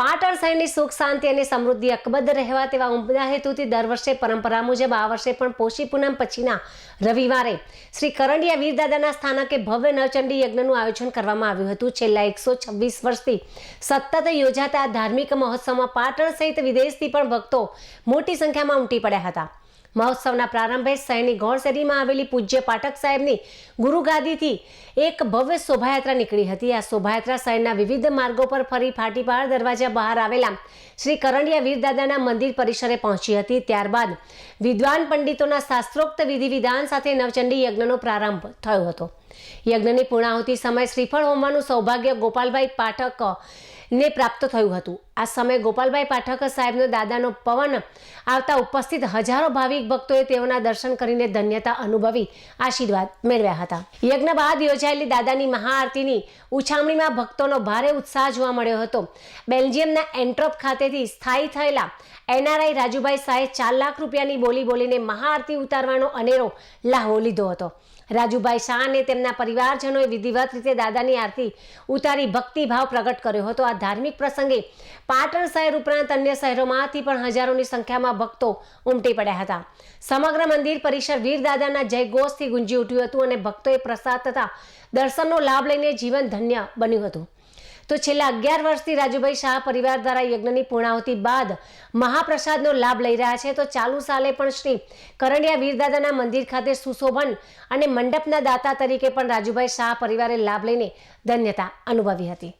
પાટણ શહેરની સુખ, શાંતિ અને સમૃદ્ધિ અકબદ્ધ રહેવા તેવા ઉમદા હેતુથી દર વર્ષે પરંપરા મુજબ આ વર્ષે પણ પોષી પૂનમ પછીના રવિવારે શ્રી કરંડિયા વીરદાદાના સ્થાનકે ભવ્ય નવચંડી યજ્ઞનું આયોજન કરવામાં આવ્યું હતું. છેલ્લા એકસો છવ્વીસ વર્ષથી સતત યોજાતા આ ધાર્મિક મહોત્સવમાં પાટણ સહિત વિદેશથી પણ ભક્તો મોટી સંખ્યામાં ઉમટી પડ્યા હતા. મહોત્સવના પ્રારંભે શહેરની ગોળશેરીમાં આવેલી પૂજ્ય પાઠક સાહેબની ગુરુગાદીથી એક ભવ્ય શોભાયાત્રા નીકળી હતી. આ શોભાયાત્રા શહેરના વિવિધ માર્ગો પર ફરી ફાટીપાર દરવાજા બહાર આવેલા શ્રી કરણિયા વીરદાદાના મંદિર પરિસરે પહોંચી હતી. ત્યારબાદ વિદ્વાન પંડિતોના શાસ્ત્રોક્ત વિધિ વિધાન સાથે નવચંડી યજ્ઞનો પ્રારંભ થયો હતો. યજ્ઞની પૂર્ણાહુતિ સમય શ્રીફળ હોમવાનું સૌભાગ્ય ગોપાલભાઈ પાઠક ને પ્રાપ્ત થયું હતું. આ સમયે ગોપાલભાઈ પાઠક સાહેબનો દાદાનો પવન આવતા ઉપસ્થિત હજારો ભાવિક ભક્તોએ તેઓના દર્શન કરીને ધન્યતા અનુભવી, આશીર્વાદ મેળવ્યા હતા. યજ્ઞ બાદ યોજાયેલી દાદાની મહાઆરતીની ઉછામણીમાં ભક્તોનો ભારે ઉત્સાહ જોવા મળ્યો હતો. બેલ્જિયમના એન્ટ્રોપ ખાતેથી સ્થાયી થયેલા એનઆરઆઈ રાજુભાઈ શાહે ચાર લાખ રૂપિયાની બોલી બોલીને મહાઆરતી ઉતારવાનો અનેરો લાહો લીધો હતો. રાજુભાઈ શાહ અને તેમના પરિવારજનોએ વિધિવત રીતે દાદાની આરતી ઉતારી ભક્તિભાવ પ્રગટ કર્યો હતો. આ ધાર્મિક પ્રસંગે પાટણ શહેર ઉપરાંત અન્ય શહેરોમાંથી પણ હજારોની સંખ્યામાં ભક્તો ઉમટી પડ્યા હતા. સમગ્ર મંદિર પરિસર વીરદાદાના જયઘોષથી ગુંજી ઉઠ્યું હતું અને ભક્તોએ પ્રસાદ તથા દર્શનનો લાભ લઈને જીવન ધન્ય બન્યું હતું. તો છેલ્લા અગિયાર વર્ષથી રાજુભાઈ શાહ પરિવાર દ્વારા યજ્ઞની પૂર્ણાહુતિ બાદ મહાપ્રસાદનો લાભ લઈ રહ્યા છે. તો ચાલુ સાલે પણ શ્રી કરંડિયા વીરદાદાના મંદિર ખાતે સુશોભન અને મંડપના દાતા તરીકે પણ રાજુભાઈ શાહ પરિવારે લાભ લઈને ધન્યતા અનુભવી હતી.